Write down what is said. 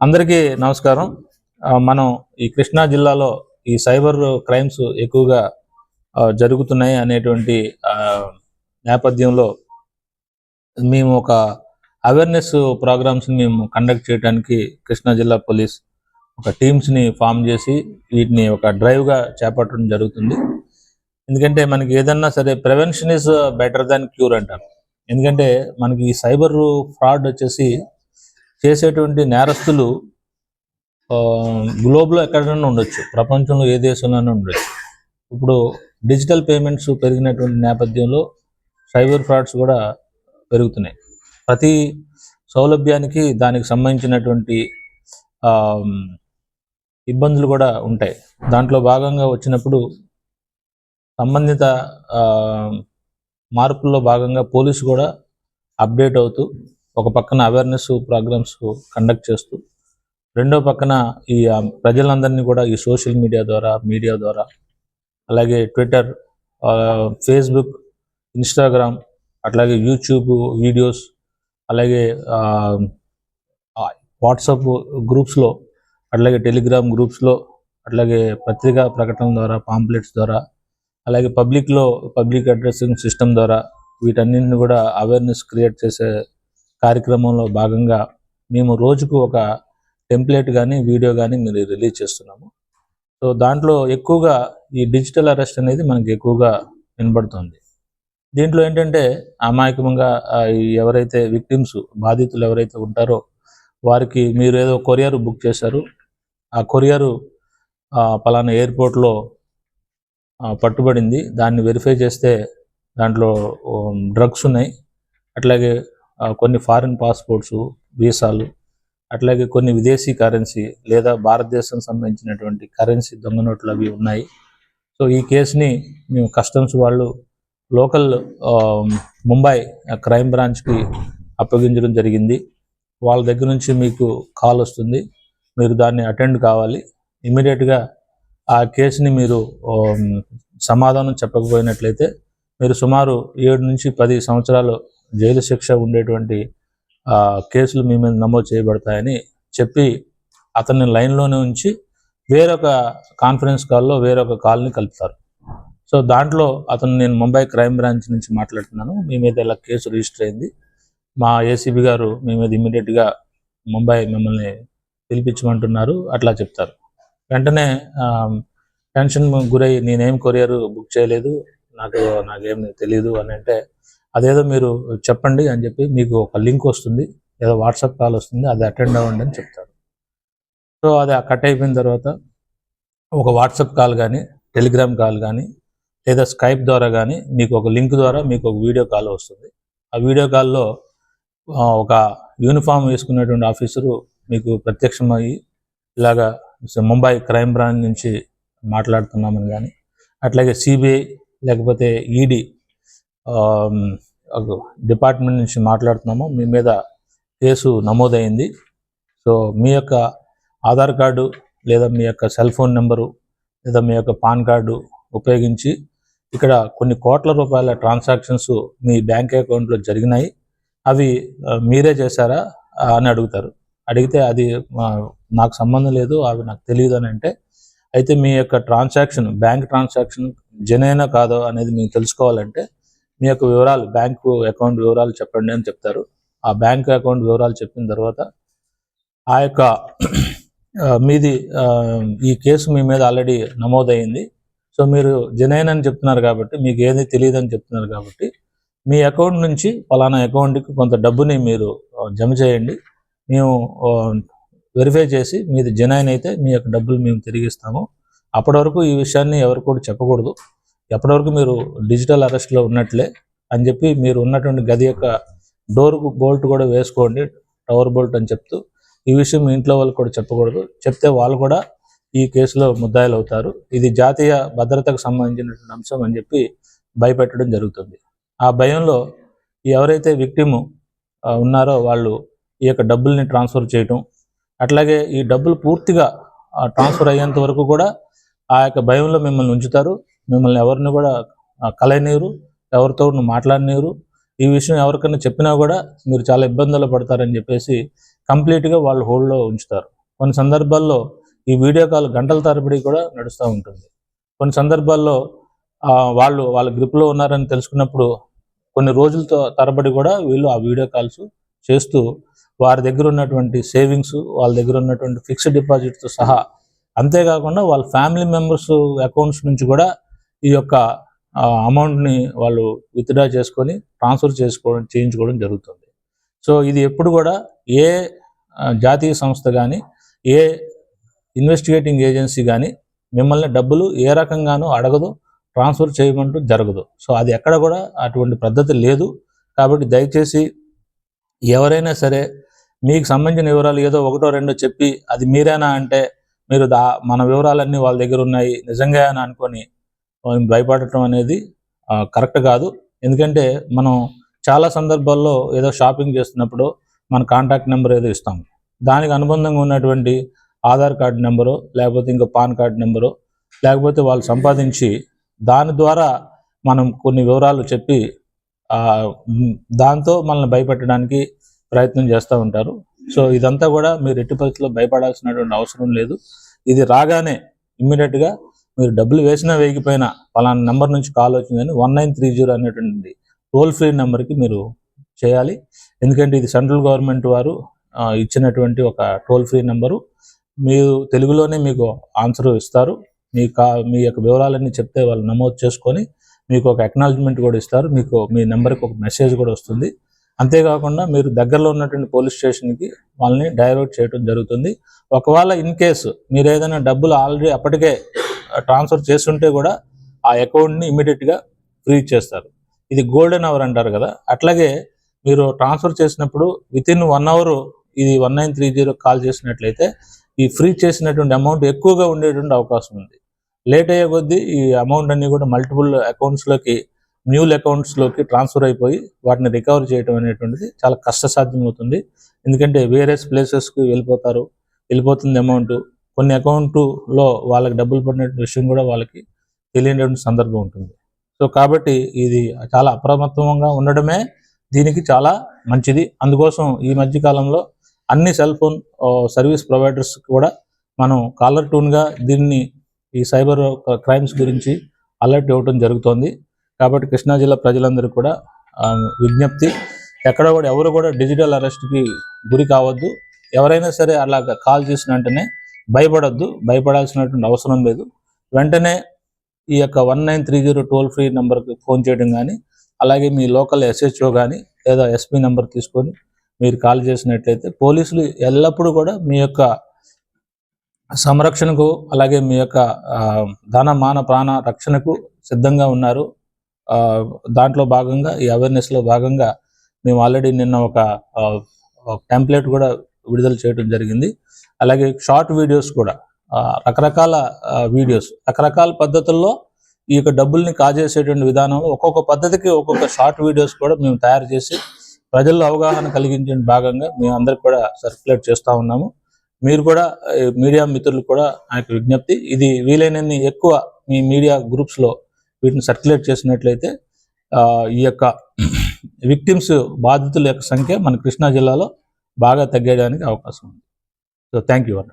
అందరికీ నమస్కారం. మనం ఈ కృష్ణా జిల్లాలో ఈ సైబర్ క్రైమ్స్ ఎక్కువగా జరుగుతున్నాయి అనేటువంటి ఆ, నేపథ్యంలో మేము ఒక అవేర్నెస్ ప్రోగ్రామ్స్ మేము కండక్ట్ చేయడానికి కృష్ణా జిల్లా పోలీస్ ఒక టీమ్స్ని ఫామ్ చేసి వీటిని ఒక డ్రైవ్గా చేపట్టడం జరుగుతుంది. ఎందుకంటే మనకి ఏదన్నా సరే prevention is better than cure అంటారు. ఎందుకంటే మనకి ఈ సైబర్ ఫ్రాడ్ వచ్చేసి చేసేటువంటి నేరస్తులు గ్లోబ్లో ఎక్కడైనా ఉండొచ్చు. ప్రపంచంలో ఏ దేశంలోనే ఉండొచ్చు. ఇప్పుడు డిజిటల్ పేమెంట్స్ పెరిగినటువంటి నేపథ్యంలో సైబర్ ఫ్రాడ్స్ కూడా పెరుగుతున్నాయి. ప్రతి సౌలభ్యానికి దానికి సంబంధించినటువంటి ఇబ్బందులు కూడా ఉంటాయి. దాంట్లో భాగంగా వచ్చినప్పుడు సంబంధిత మార్పుల్లో భాగంగా పోలీసు కూడా అప్డేట్ అవుతూ ఒక పక్కన అవేర్నెస్ ప్రోగ్రామ్స్ కండక్ట్ చేస్తూ రెండో పక్కన ఈ ప్రజలందరినీ కూడా ఈ సోషల్ మీడియా ద్వారా మీడియా ద్వారా అలాగే ట్విట్టర్ ఫేస్బుక్ ఇన్స్టాగ్రామ్ అట్లాగే యూట్యూబ్ వీడియోస్ అలాగే వాట్సాప్ గ్రూప్స్లో అట్లాగే టెలిగ్రామ్ గ్రూప్స్లో అట్లాగే పత్రికా ప్రకటనల ద్వారా పాంప్లెట్స్ ద్వారా అలాగే పబ్లిక్లో పబ్లిక్ అడ్రస్సింగ్ సిస్టమ్ ద్వారా వీటన్నింటిని కూడా అవేర్నెస్ క్రియేట్ చేసే కార్యక్రమంలో భాగంగా మేము రోజుకు ఒక టెంప్లెట్ కానీ వీడియో కానీ మీరు రిలీజ్ చేస్తున్నాము. సో దాంట్లో ఎక్కువగా ఈ డిజిటల్ అరెస్ట్ అనేది మనకి ఎక్కువగా వినబడుతుంది. దీంట్లో ఏంటంటే అమాయకంగా ఎవరైతే విక్టిమ్స్ బాధితులు ఎవరైతే ఉంటారో వారికి మీరు ఏదో కొరియర్ బుక్ చేశారు. ఆ కొరియరు పలానా ఎయిర్పోర్ట్లో పట్టుబడింది. దాన్ని వెరిఫై చేస్తే దాంట్లో డ్రగ్స్ ఉన్నాయి. అట్లాగే కొన్ని ఫారిన్ పాస్పోర్ట్స్ వీసాలు అట్లాగే కొన్ని విదేశీ కరెన్సీ లేదా భారతదేశం సంబంధించినటువంటి కరెన్సీ దొంగ నోట్లు అవి ఉన్నాయి. సో ఈ కేసుని మేము కస్టమ్స్ వాళ్ళు లోకల్ ముంబై క్రైమ్ బ్రాంచ్కి అప్పగించడం జరిగింది. వాళ్ళ దగ్గర నుంచి మీకు కాల్ వస్తుంది. మీరు దాన్ని అటెండ్ కావాలి. ఇమీడియట్గా ఆ కేసుని మీరు సమాధానం చెప్పకపోయినట్లయితే మీరు సుమారు ఏడు నుంచి పది సంవత్సరాలు జైలు శిక్ష ఉండేటువంటి ఆ, కేసులు మీ మీద నమోదు చేయబడతాయని చెప్పి అతన్ని లైన్లోనే ఉంచి వేరొక కాన్ఫరెన్స్ కాల్లో వేరొక కాల్ని కలుపుతారు. సో దాంట్లో అతను నేను ముంబై క్రైమ్ బ్రాంచ్ నుంచి మాట్లాడుతున్నాను. మీ మీద ఇలా కేసు రిజిస్టర్ అయింది. మా ఏసీబీ గారు మీ మీద ఇమ్మీడియట్గా ముంబై మిమ్మల్ని పిలిపించమంటున్నారు. అట్లా చెప్తారు. వెంటనే టెన్షన్ గురై నేనేం కొరియర్ బుక్ చేయలేదు. నాకు నాకేం తెలియదు అని అంటే అదేదో మీరు చెప్పండి అని చెప్పి మీకు ఒక లింక్ వస్తుంది ఏదో వాట్సాప్ కాల్ వస్తుంది అది అటెండ్ అవ్వండి అని చెప్తారు. సో అది కట్ అయిపోయిన తర్వాత ఒక వాట్సాప్ కాల్ కానీ టెలిగ్రామ్ కాల్ కానీ లేదా స్కైప్ ద్వారా కానీ మీకు ఒక లింక్ ద్వారా మీకు ఒక వీడియో కాల్ వస్తుంది. ఆ వీడియో కాల్లో ఒక యూనిఫామ్ వేసుకున్నటువంటి ఆఫీసరు మీకు ప్రత్యక్షమయ్యి ఇలాగా ముంబై క్రైమ్ బ్రాంచ్ నుంచి మాట్లాడుతున్నామని కానీ అట్లాగే సిబిఐ లేకపోతే ఈడీ డిపార్ట్మెంట్ నుంచి మాట్లాడుతున్నాము. మీ మీద కేసు నమోదైంది. సో మీ యొక్క ఆధార్ కార్డు లేదా మీ యొక్క సెల్ ఫోన్ నెంబరు లేదా మీ యొక్క పాన్ కార్డు ఉపయోగించి ఇక్కడ కొన్ని కోట్ల రూపాయల ట్రాన్సాక్షన్స్ మీ బ్యాంక్ అకౌంట్లో జరిగినాయి. అవి మీరే చేశారా అని అడుగుతారు. అడిగితే అది నాకు సంబంధం లేదు అవి నాకు తెలియదు అని అంటే అయితే మీ యొక్క ట్రాన్సాక్షన్ బ్యాంక్ ట్రాన్సాక్షన్ జనైనా కాదో అనేది మీకు తెలుసుకోవాలంటే మీ యొక్క వివరాలు బ్యాంకు అకౌంట్ వివరాలు చెప్పండి అని చెప్తారు. ఆ బ్యాంక్ అకౌంట్ వివరాలు చెప్పిన తర్వాత ఆ యొక్క మీది ఆ, ఈ కేసు మీ మీద ఆల్రెడీ నమోదైంది సో మీరు జనైన్ అని చెప్తున్నారు కాబట్టి మీకు ఏది తెలియదు అని చెప్తున్నారు కాబట్టి మీ అకౌంట్ నుంచి ఫలానా అకౌంట్కి కొంత డబ్బుని మీరు జమ చేయండి. మేము వెరిఫై చేసి మీది జనైన్ అయితే మీ యొక్క డబ్బులు మేము తిరిగిస్తాము. అప్పటి వరకు ఈ విషయాన్ని ఎవరు కూడా చెప్పకూడదు. ఎప్పటి వరకు మీరు డిజిటల్ అరెస్ట్లో ఉన్నట్లే అని చెప్పి మీరు ఉన్నటువంటి గది యొక్క డోర్ బోల్ట్ కూడా వేసుకోండి టవర్ బోల్ట్ అని చెప్తూ. ఈ విషయం మీ ఇంట్లో వాళ్ళకి కూడా చెప్పకూడదు. చెప్తే వాళ్ళు కూడా ఈ కేసులో ముద్దాయిలు అవుతారు ఇది జాతీయ భద్రతకు సంబంధించినటువంటి అంశం అని చెప్పి భయపెట్టడం జరుగుతుంది. ఆ భయంలో ఎవరైతే విక్టిము ఉన్నారో వాళ్ళు ఈ యొక్క డబ్బుల్ని ట్రాన్స్ఫర్ చేయటం అట్లాగే ఈ డబ్బులు పూర్తిగా ట్రాన్స్ఫర్ అయ్యేంత వరకు కూడా ఆ యొక్క భయంలో మిమ్మల్ని ఉంచుతారు. మిమ్మల్ని ఎవరిని కూడా కలయనీరు ఎవరితో మాట్లాడనీరు ఈ విషయం ఎవరికైనా చెప్పినా కూడా మీరు చాలా ఇబ్బందులు పడతారని చెప్పేసి కంప్లీట్గా వాళ్ళు హోల్డ్లో ఉంచుతారు. కొన్ని సందర్భాల్లో ఈ వీడియో కాల్ గంటల తరబడి కూడా నడుస్తూ ఉంటుంది. కొన్ని సందర్భాల్లో వాళ్ళు వాళ్ళ గ్రిప్లో ఉన్నారని తెలుసుకున్నప్పుడు కొన్ని రోజులతో తరబడి కూడా వీళ్ళు ఆ వీడియో కాల్స్ చేస్తూ వారి దగ్గర ఉన్నటువంటి సేవింగ్స్ వాళ్ళ దగ్గర ఉన్నటువంటి ఫిక్స్డ్ డిపాజిట్తో సహా అంతేకాకుండా వాళ్ళ ఫ్యామిలీ మెంబర్స్ అకౌంట్స్ నుంచి కూడా ఈ యొక్క అమౌంట్ని వాళ్ళు విత్డ్రా చేసుకొని ట్రాన్స్ఫర్ చేసుకోవడం చేయించుకోవడం జరుగుతుంది. సో ఇది ఎప్పుడు కూడా ఏ జాతీయ సంస్థ కానీ ఏ ఇన్వెస్టిగేటింగ్ ఏజెన్సీ కానీ మిమ్మల్ని డబ్బులు ఏ రకంగానూ అడగదు ట్రాన్స్ఫర్ చేయమంటూ జరగదు. సో అది ఎక్కడ కూడా అటువంటి పద్ధతి లేదు. కాబట్టి దయచేసి ఎవరైనా సరే మీకు సంబంధించిన వివరాలు ఏదో ఒకటో రెండో చెప్పి అది మీరేనా అంటే మీరు దా మన వివరాలన్నీ వాళ్ళ దగ్గర ఉన్నాయి నిజంగా అని అనుకొని భయపడటం అనేది కరెక్ట్ కాదు. ఎందుకంటే మనం చాలా సందర్భాల్లో ఏదో షాపింగ్ చేస్తున్నప్పుడు మన కాంటాక్ట్ నెంబర్ ఏదో ఇస్తాం. దానికి అనుబంధంగా ఉన్నటువంటి ఆధార్ కార్డు నెంబరు లేకపోతే ఇంకా పాన్ కార్డు నెంబరు లేకపోతే వాళ్ళు సంపాదించి దాని ద్వారా మనం కొన్ని వివరాలు చెప్పి దాంతో మనల్ని భయపెట్టడానికి ప్రయత్నం చేస్తూ ఉంటారు. సో ఇదంతా కూడా మీరు ఎట్టి పరిస్థితుల్లో భయపడాల్సినటువంటి అవసరం లేదు. ఇది రాగానే ఇమ్మీడియట్గా మీరు డబ్బులు వేసినా వేయకపోయినా పలానా నెంబర్ నుంచి కాల్ వచ్చిందని వన్ నైన్ త్రీ జీరో అనేటువంటి టోల్ ఫ్రీ నెంబర్కి మీరు చేయాలి. ఎందుకంటే ఇది సెంట్రల్ గవర్నమెంట్ వారు ఇచ్చినటువంటి ఒక టోల్ ఫ్రీ నెంబరు. మీరు తెలుగులోనే మీకు ఆన్సర్ ఇస్తారు. మీ కా మీ యొక్క వివరాలన్నీ చెప్తే వాళ్ళు నమోదు చేసుకొని మీకు ఒక అక్నాలజ్మెంట్ కూడా ఇస్తారు. మీకు మీ నెంబర్కి ఒక మెసేజ్ కూడా వస్తుంది. అంతేకాకుండా మీరు దగ్గరలో ఉన్నటువంటి పోలీస్ స్టేషన్కి వాళ్ళని డైవర్ట్ చేయడం జరుగుతుంది. ఒకవేళ ఇన్ కేసు మీరు ఏదైనా డబ్బులు ఆల్రెడీ అప్పటికే ట్రాన్స్ఫర్ చేస్తుంటే కూడా ఆ అకౌంట్ని ఇమీడియట్గా ఫ్రీ చేస్తారు ఇది గోల్డెన్ అవర్ అంటారు కదా. అట్లాగే మీరు ట్రాన్స్ఫర్ చేసినప్పుడు విత్ ఇన్ వన్ అవర్ ఇది one nine three zero call చేసినట్లయితే ఈ ఫ్రీ చేసినటువంటి అమౌంట్ ఎక్కువగా ఉండేటువంటి అవకాశం ఉంది. లేట్ అయ్యే కొద్దీ ఈ అమౌంట్ అన్ని కూడా మల్టిపుల్ అకౌంట్స్లోకి మ్యూల్ అకౌంట్స్లోకి ట్రాన్స్ఫర్ అయిపోయి వాటిని రికవర్ చేయడం అనేటువంటిది చాలా కష్టసాధ్యం అవుతుంది ఎందుకంటే వేరే ప్లేసెస్కి వెళ్ళిపోతారు వెళ్ళిపోతుంది అమౌంట్ కొన్ని అకౌంట్లో వాళ్ళకి డబ్బులు పడిన విషయం కూడా వాళ్ళకి తెలియనటువంటి సందర్భం ఉంటుంది. సో కాబట్టి ఇది చాలా అప్రమత్తంగా ఉండడమే దీనికి చాలా మంచిది. అందుకోసం ఈ మధ్య కాలంలో అన్ని సెల్ ఫోన్ సర్వీస్ ప్రొవైడర్స్ కూడా మనం కాలర్ టూన్గా దీన్ని ఈ సైబర్ క్రైమ్స్ గురించి అలర్ట్ ఇవ్వడం జరుగుతోంది. కాబట్టి కృష్ణా జిల్లా ప్రజలందరూ కూడా విజ్ఞప్తి ఎక్కడ కూడా ఎవరు కూడా డిజిటల్ అరెస్ట్కి గురి కావద్దు. ఎవరైనా సరే అలాగ కాల్ చేసిన వెంటనే భయపడొద్దు భయపడాల్సినటువంటి అవసరం లేదు. వెంటనే ఈ యొక్క one nine three zero toll free నెంబర్కి ఫోన్ చేయడం కానీ అలాగే మీ లోకల్ ఎస్హెచ్ఓ కానీ లేదా ఎస్పీ నెంబర్ తీసుకొని మీరు కాల్ చేసినట్లయితే పోలీసులు ఎల్లప్పుడూ కూడా మీ యొక్క సంరక్షణకు అలాగే మీ యొక్క ధన మాన ప్రాణ రక్షణకు సిద్ధంగా ఉన్నారు. ఆ, దాంట్లో భాగంగా ఈ అవేర్నెస్లో భాగంగా మేము ఆల్రెడీ నిన్న ఒక టెంప్లెట్ కూడా విడుదల చేయడం జరిగింది. అలాగే షార్ట్ వీడియోస్ కూడా రకరకాల వీడియోస్ రకరకాల పద్ధతుల్లో ఈ యొక్క డబ్బుల్ని కాజేసేటువంటి విధానంలో ఒక్కొక్క పద్ధతికి ఒక్కొక్క షార్ట్ వీడియోస్ కూడా మేము తయారు చేసి ప్రజల్లో అవగాహన కలిగించే భాగంగా మేము అందరికి కూడా సర్క్యులేట్ చేస్తూ ఉన్నాము. మీరు కూడా మీడియా మిత్రులు కూడా నాకు విజ్ఞప్తి ఇది వీలైనన్ని ఎక్కువ మీ మీడియా గ్రూప్స్లో వీటిని సర్క్యులేట్ చేసినట్లయితే ఈ యొక్క విక్టిమ్స్ బాధితుల యొక్క సంఖ్య మన కృష్ణా జిల్లాలో బాగా తగ్గడానికి అవకాశం ఉంది. సో థ్యాంక్ యూ అన్న